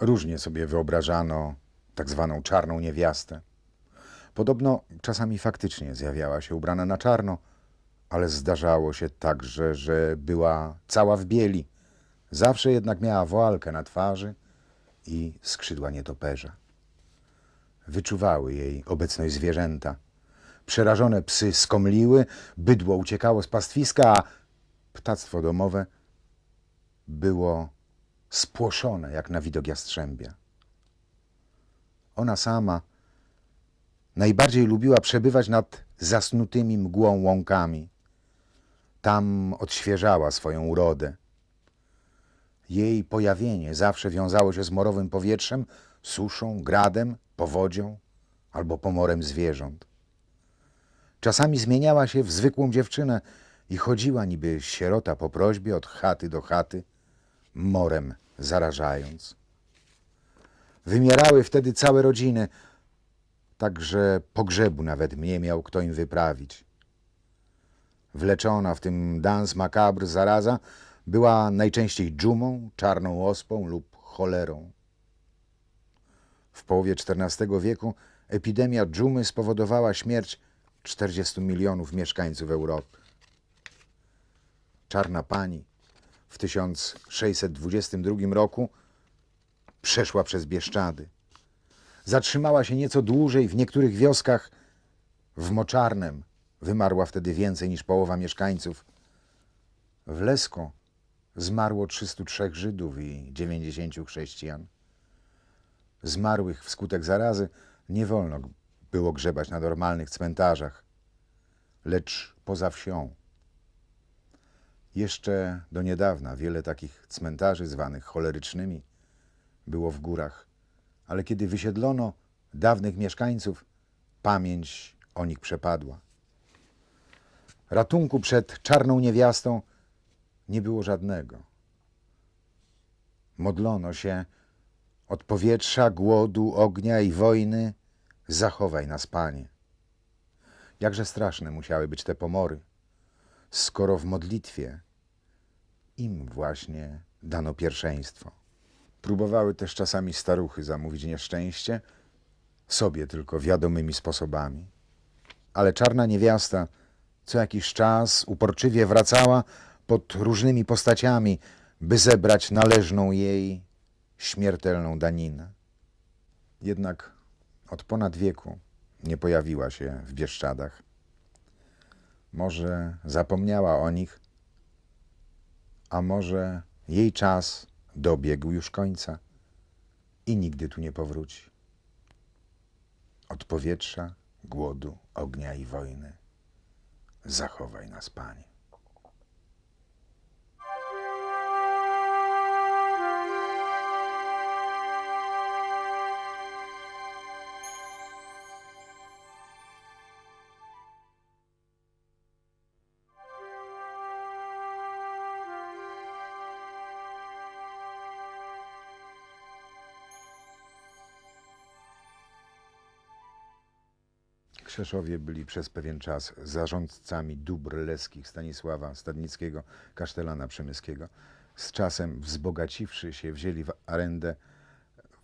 Różnie sobie wyobrażano tak zwaną czarną niewiastę. Podobno czasami faktycznie zjawiała się ubrana na czarno, ale zdarzało się także, że była cała w bieli. Zawsze jednak miała woalkę na twarzy i skrzydła nietoperza. Wyczuwały jej obecność zwierzęta. Przerażone psy skomliły, bydło uciekało z pastwiska, a ptactwo domowe było spłoszone jak na widok jastrzębia. Ona sama najbardziej lubiła przebywać nad zasnutymi mgłą łąkami. Tam odświeżała swoją urodę. Jej pojawienie zawsze wiązało się z morowym powietrzem, suszą, gradem, powodzią albo pomorem zwierząt. Czasami zmieniała się w zwykłą dziewczynę i chodziła niby sierota po prośbie od chaty do chaty, morem zarażając. Wymierały wtedy całe rodziny, tak że pogrzebu nawet nie miał kto im wyprawić. Wleczona w tym dans macabre zaraza była najczęściej dżumą, czarną ospą lub cholerą. W połowie XIV wieku epidemia dżumy spowodowała śmierć 40 milionów mieszkańców Europy. Czarna pani w 1622 roku przeszła przez Bieszczady. Zatrzymała się nieco dłużej w niektórych wioskach. W Moczarnem wymarła wtedy więcej niż połowa mieszkańców. W Lesko zmarło 303 Żydów i 90 chrześcijan. Zmarłych wskutek zarazy nie wolno było grzebać na normalnych cmentarzach, lecz poza wsią. Jeszcze do niedawna wiele takich cmentarzy zwanych cholerycznymi było w górach, ale kiedy wysiedlono dawnych mieszkańców, pamięć o nich przepadła. Ratunku przed czarną niewiastą nie było żadnego. Modlono się od powietrza, głodu, ognia i wojny, zachowaj nas, Panie. Jakże straszne musiały być te pomory, skoro w modlitwie im właśnie dano pierwszeństwo. Próbowały też czasami staruchy zamówić nieszczęście, sobie tylko wiadomymi sposobami. Ale czarna niewiasta co jakiś czas uporczywie wracała pod różnymi postaciami, by zebrać należną jej śmiertelną daninę. Jednak od ponad wieku nie pojawiła się w Bieszczadach. Może zapomniała o nich, a może jej czas dobiegł już końca i nigdy tu nie powróci. Od powietrza, głodu, ognia i wojny zachowaj nas, Panie. Krzeszowie byli przez pewien czas zarządcami dóbr leskich Stanisława Stadnickiego, kasztelana przemyskiego. Z czasem wzbogaciwszy się, wzięli w arendę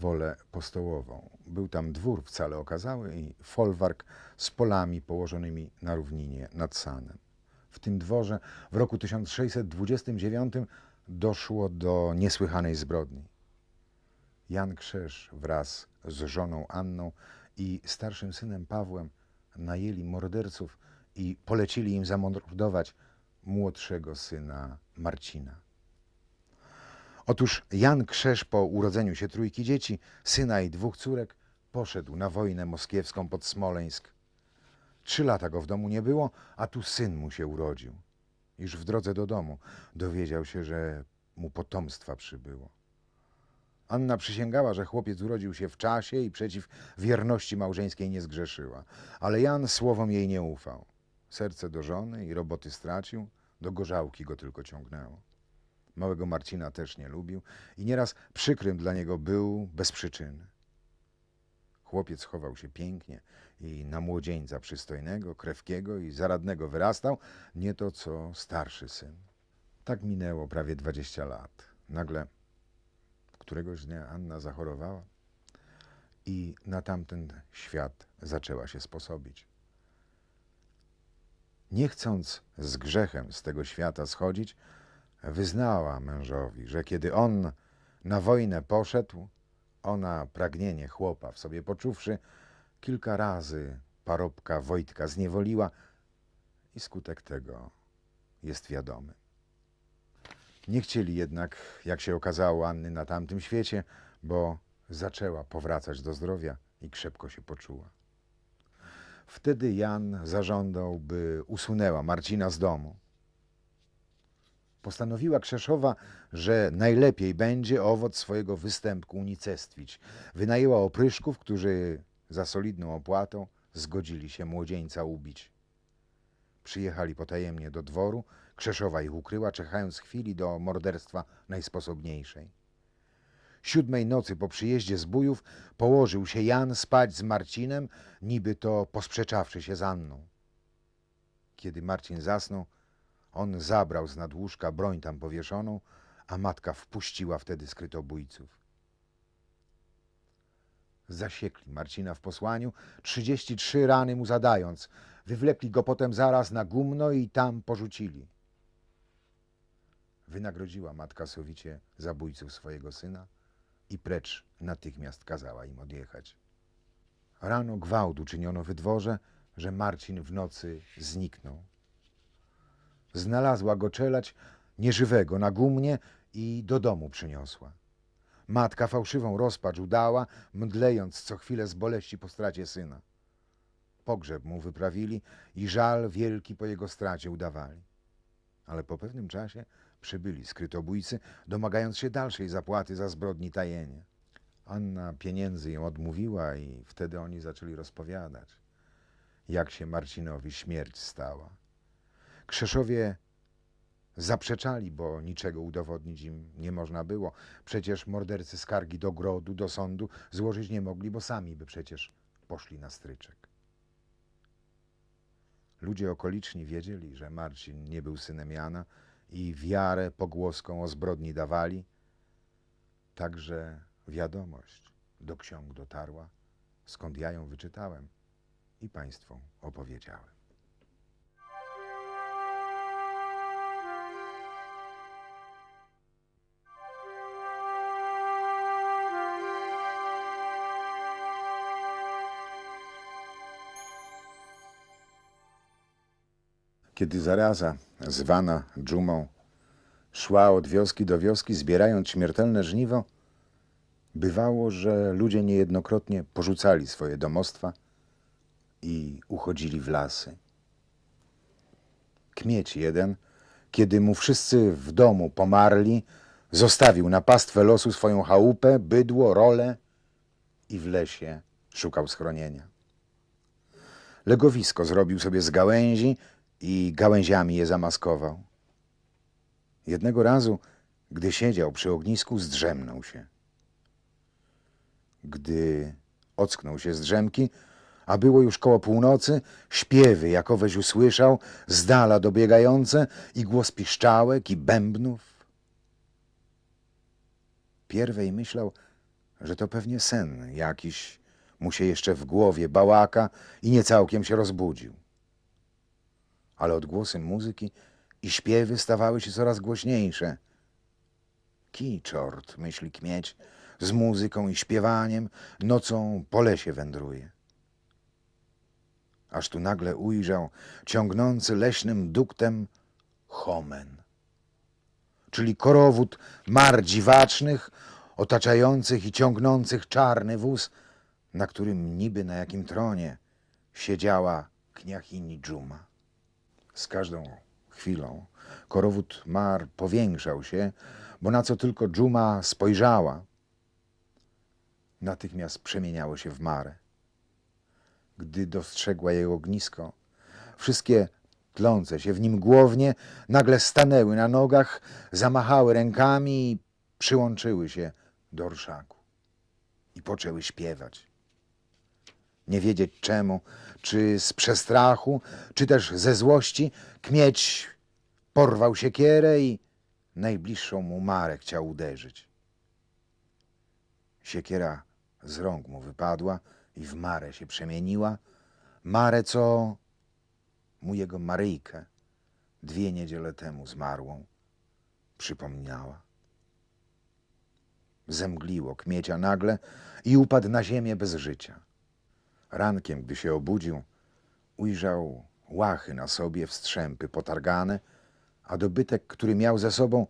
wolę postołową. Był tam dwór wcale okazały i folwark z polami położonymi na równinie nad Sanem. W tym dworze w roku 1629 doszło do niesłychanej zbrodni. Jan Krzesz wraz z żoną Anną i starszym synem Pawłem najęli morderców i polecili im zamordować młodszego syna Marcina. Otóż Jan Krzesz po urodzeniu się trójki dzieci, syna i dwóch córek, poszedł na wojnę moskiewską pod Smoleńsk. Trzy lata go w domu nie było, a tu syn mu się urodził. Już w drodze do domu dowiedział się, że mu potomstwa przybyło. Anna przysięgała, że chłopiec urodził się w czasie i przeciw wierności małżeńskiej nie zgrzeszyła. Ale Jan słowom jej nie ufał. Serce do żony i roboty stracił, do gorzałki go tylko ciągnęło. Małego Marcina też nie lubił i nieraz przykrym dla niego był bez przyczyny. Chłopiec chował się pięknie i na młodzieńca przystojnego, krewkiego i zaradnego wyrastał, nie to co starszy syn. Tak minęło prawie dwadzieścia lat. Nagle Któregoś dnia Anna zachorowała i na tamten świat zaczęła się sposobić. Nie chcąc z grzechem z tego świata schodzić, wyznała mężowi, że kiedy on na wojnę poszedł, ona pragnienie chłopa w sobie poczuwszy, kilka razy parobka Wojtka zniewoliła i skutek tego jest wiadomy. Nie chcieli jednak, jak się okazało, Anny na tamtym świecie, bo zaczęła powracać do zdrowia i krzepko się poczuła. Wtedy Jan zażądał, by usunęła Marcina z domu. Postanowiła Krzeszowa, że najlepiej będzie owoc swojego występku unicestwić. Wynajęła opryszków, którzy za solidną opłatą zgodzili się młodzieńca ubić. Przyjechali potajemnie do dworu, Krzeszowa ich ukryła, czekając chwili do morderstwa najsposobniejszej. Siódmej nocy po przyjeździe z bójów położył się Jan spać z Marcinem, niby to posprzeczawszy się z Anną. Kiedy Marcin zasnął, on zabrał z nad łóżka broń tam powieszoną, a matka wpuściła wtedy skrytobójców. Zasiekli Marcina w posłaniu, trzydzieści trzy rany mu zadając. Wywlekli go potem zaraz na gumno i tam porzucili. Wynagrodziła matka sowicie zabójców swojego syna i precz natychmiast kazała im odjechać. Rano gwałt uczyniono w dworze, że Marcin w nocy zniknął. Znalazła go czelać nieżywego na gumnie i do domu przyniosła. Matka fałszywą rozpacz udała, mdlejąc co chwilę z boleści po stracie syna. Pogrzeb mu wyprawili i żal wielki po jego stracie udawali. Ale po pewnym czasie przybyli skrytobójcy, domagając się dalszej zapłaty za zbrodni tajenie. Anna pieniędzy ją odmówiła i wtedy oni zaczęli rozpowiadać, jak się Marcinowi śmierć stała. Krzeszowie zaprzeczali, bo niczego udowodnić im nie można było. Przecież mordercy skargi do grodu, do sądu złożyć nie mogli, bo sami by przecież poszli na stryczek. Ludzie okoliczni wiedzieli, że Marcin nie był synem Jana i wiarę pogłoską o zbrodni dawali. Także wiadomość do ksiąg dotarła, skąd ja ją wyczytałem i państwu opowiedziałem. Kiedy zaraza, zwana dżumą, szła od wioski do wioski, zbierając śmiertelne żniwo, bywało, że ludzie niejednokrotnie porzucali swoje domostwa i uchodzili w lasy. Kmieć jeden, kiedy mu wszyscy w domu pomarli, zostawił na pastwę losu swoją chałupę, bydło, rolę i w lesie szukał schronienia. Legowisko zrobił sobie z gałęzi i gałęziami je zamaskował. Jednego razu, gdy siedział przy ognisku, zdrzemnął się. Gdy ocknął się z drzemki, a było już koło północy, śpiewy jakoweś usłyszał, z dala dobiegające i głos piszczałek i bębnów. Pierwej myślał, że to pewnie sen jakiś mu się jeszcze w głowie bałaka i nie całkiem się rozbudził ale odgłosy muzyki i śpiewy stawały się coraz głośniejsze. Kij czort, myśli kmieć, z muzyką i śpiewaniem nocą po lesie wędruje. Aż tu nagle ujrzał ciągnący leśnym duktem homen, czyli korowód mar dziwacznych, otaczających i ciągnących czarny wóz, na którym niby na jakim tronie siedziała kniachini dżuma. Z każdą chwilą. Korowód mar powiększał się, bo na co tylko dżuma spojrzała, natychmiast przemieniało się w marę. Gdy dostrzegła jej ognisko, wszystkie tlące się w nim głownie nagle stanęły na nogach, zamachały rękami i przyłączyły się do orszaku. I poczęły śpiewać. Nie wiedzieć czemu, czy z przestrachu, czy też ze złości, kmieć porwał siekierę i najbliższą mu marę chciał uderzyć. Siekiera z rąk mu wypadła i w Marę się przemieniła. Marę, co mu jego Maryjkę dwie niedziele temu zmarłą przypomniała. Zemgliło kmiecia nagle i upadł na ziemię bez życia. Rankiem, gdy się obudził, ujrzał łachy na sobie, wstrzępy potargane, a dobytek, który miał ze sobą,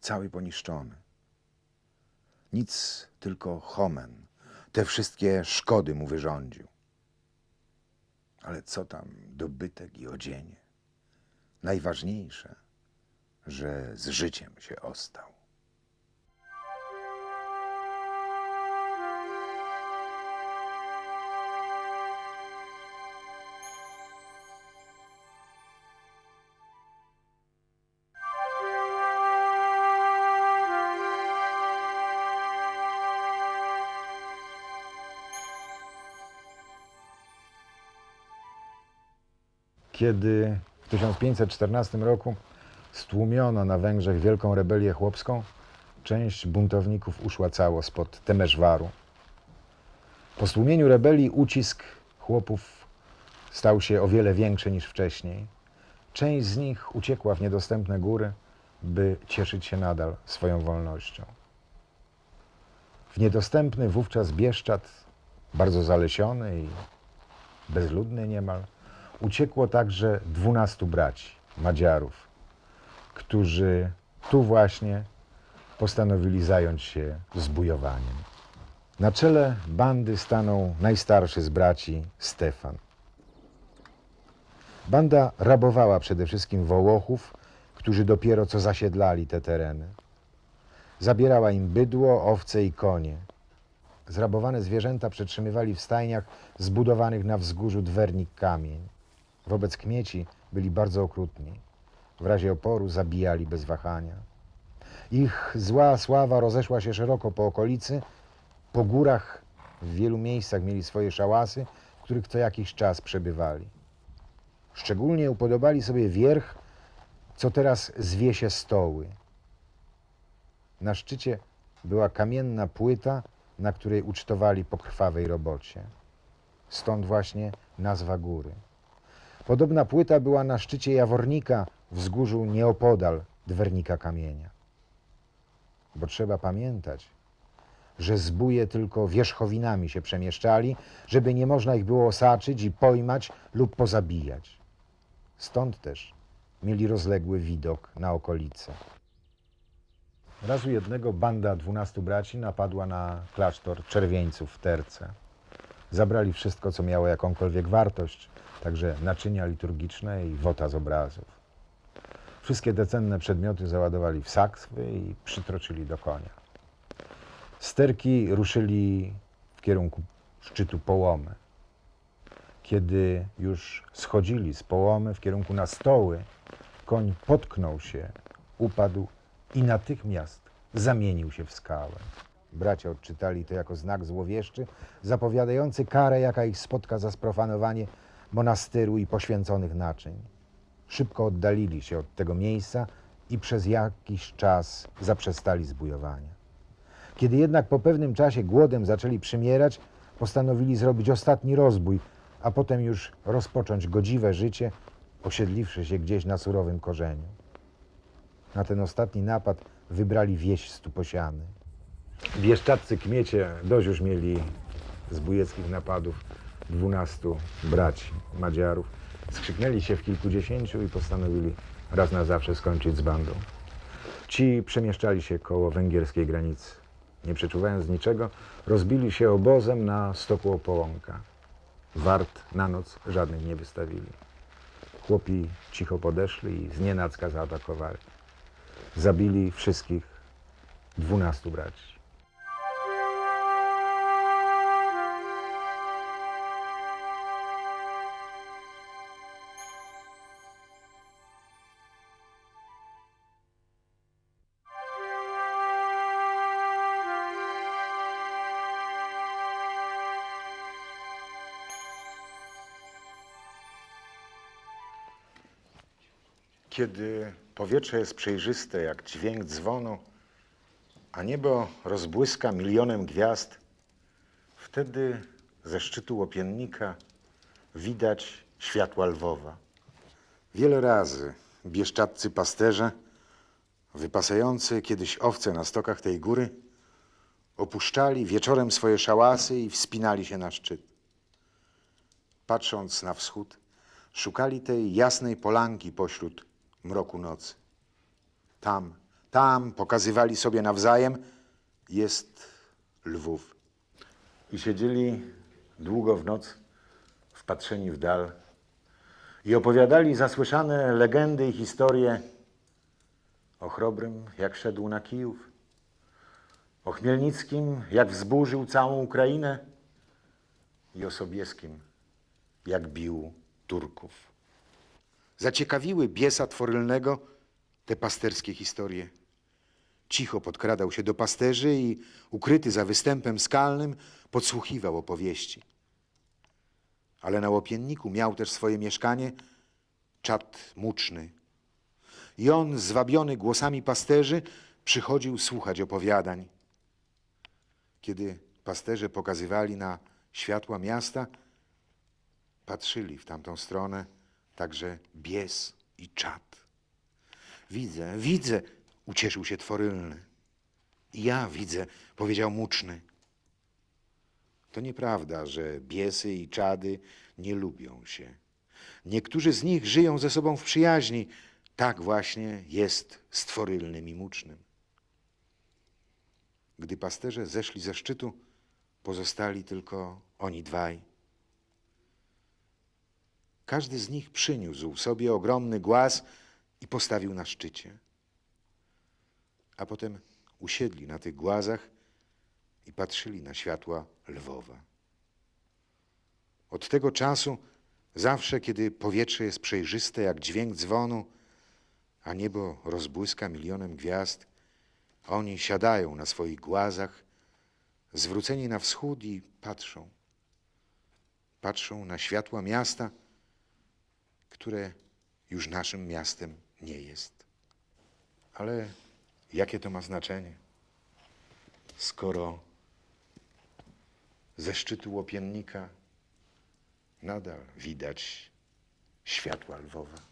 cały poniszczony. Nic, tylko homen, te wszystkie szkody mu wyrządził. Ale co tam dobytek i odzienie? Najważniejsze, że z życiem się ostał. Kiedy w 1514 roku stłumiono na Węgrzech wielką rebelię chłopską, część buntowników uszła cało spod Temeszwaru. Po stłumieniu rebelii ucisk chłopów stał się o wiele większy niż wcześniej. Część z nich uciekła w niedostępne góry, by cieszyć się nadal swoją wolnością. W niedostępny wówczas Bieszczad, bardzo zalesiony i bezludny niemal, uciekło także dwunastu braci, Madziarów, którzy tu właśnie postanowili zająć się zbujowaniem. Na czele bandy stanął najstarszy z braci Stefan. Banda rabowała przede wszystkim Wołochów, którzy dopiero co zasiedlali te tereny. Zabierała im bydło, owce i konie. Zrabowane zwierzęta przetrzymywali w stajniach zbudowanych na wzgórzu dwernik kamień. Wobec kmieci byli bardzo okrutni. W razie oporu zabijali bez wahania. Ich zła sława rozeszła się szeroko po okolicy. Po górach w wielu miejscach mieli swoje szałasy, w których co jakiś czas przebywali. Szczególnie upodobali sobie wierch, co teraz zwie się stoły. Na szczycie była kamienna płyta, na której ucztowali po krwawej robocie. Stąd właśnie nazwa góry. Podobna płyta była na szczycie Jawornika, wzgórzu nieopodal Dwernika Kamienia. Bo trzeba pamiętać, że zbóje tylko wierzchowinami się przemieszczali, żeby nie można ich było osaczyć i pojmać lub pozabijać. Stąd też mieli rozległy widok na okolice. Razu jednego banda dwunastu braci napadła na klasztor czerwieńców w Terce. Zabrali wszystko, co miało jakąkolwiek wartość, także naczynia liturgiczne i wota z obrazów. Wszystkie te cenne przedmioty załadowali w sakwy i przytroczyli do konia. Sterki ruszyli w kierunku szczytu Połomy. Kiedy już schodzili z Połomy w kierunku na stoły, koń potknął się, upadł i natychmiast zamienił się w skałę. Bracia odczytali to jako znak złowieszczy, zapowiadający karę, jaka ich spotka za sprofanowanie monastyru i poświęconych naczyń. Szybko oddalili się od tego miejsca i przez jakiś czas zaprzestali zbujowania. Kiedy jednak po pewnym czasie głodem zaczęli przymierać, postanowili zrobić ostatni rozbój, a potem już rozpocząć godziwe życie, osiedliwszy się gdzieś na surowym korzeniu. Na ten ostatni napad wybrali wieś Stuposiany. Bieszczadcy kmiecie dość już mieli zbójeckich napadów dwunastu braci Madziarów. Skrzyknęli się w kilkudziesięciu i postanowili raz na zawsze skończyć z bandą. Ci przemieszczali się koło węgierskiej granicy. Nie przeczuwając niczego, rozbili się obozem na stoku Opołąka. Wart na noc żadnych nie wystawili. Chłopi cicho podeszli i znienacka zaatakowali. Zabili wszystkich dwunastu braci. Kiedy powietrze jest przejrzyste jak dźwięk dzwonu, a niebo rozbłyska milionem gwiazd, wtedy ze szczytu łopiennika widać światła Lwowa. Wiele razy bieszczadcy pasterze, wypasający kiedyś owce na stokach tej góry, opuszczali wieczorem swoje szałasy i wspinali się na szczyt. Patrząc na wschód, szukali tej jasnej polanki pośród mroku nocy. Tam, tam pokazywali sobie nawzajem, jest Lwów. I siedzieli długo w noc, wpatrzeni w dal, i opowiadali zasłyszane legendy i historie o Chrobrym, jak szedł na Kijów, o Chmielnickim, jak wzburzył całą Ukrainę i o Sobieskim, jak bił Turków. Zaciekawiły biesa tworylnego te pasterskie historie. Cicho podkradał się do pasterzy i ukryty za występem skalnym podsłuchiwał opowieści. Ale na łopienniku miał też swoje mieszkanie czat muczny. I on, zwabiony głosami pasterzy, przychodził słuchać opowiadań. Kiedy pasterze pokazywali na światła miasta, patrzyli w tamtą stronę także bies i czat. Widzę, widzę, ucieszył się tworylny. Ja widzę, powiedział muczny. To nieprawda, że biesy i czady nie lubią się. Niektórzy z nich żyją ze sobą w przyjaźni. Tak właśnie jest z tworylnym i mucznym. Gdy pasterze zeszli ze szczytu, pozostali tylko oni dwaj. Każdy z nich przyniósł sobie ogromny głaz i postawił na szczycie. A potem usiedli na tych głazach i patrzyli na światła Lwowa. Od tego czasu, zawsze kiedy powietrze jest przejrzyste jak dźwięk dzwonu, a niebo rozbłyska milionem gwiazd, oni siadają na swoich głazach, zwróceni na wschód i patrzą. Patrzą na światła miasta, które już naszym miastem nie jest. Ale jakie to ma znaczenie, skoro ze szczytu łopiennika nadal widać światła Lwowa?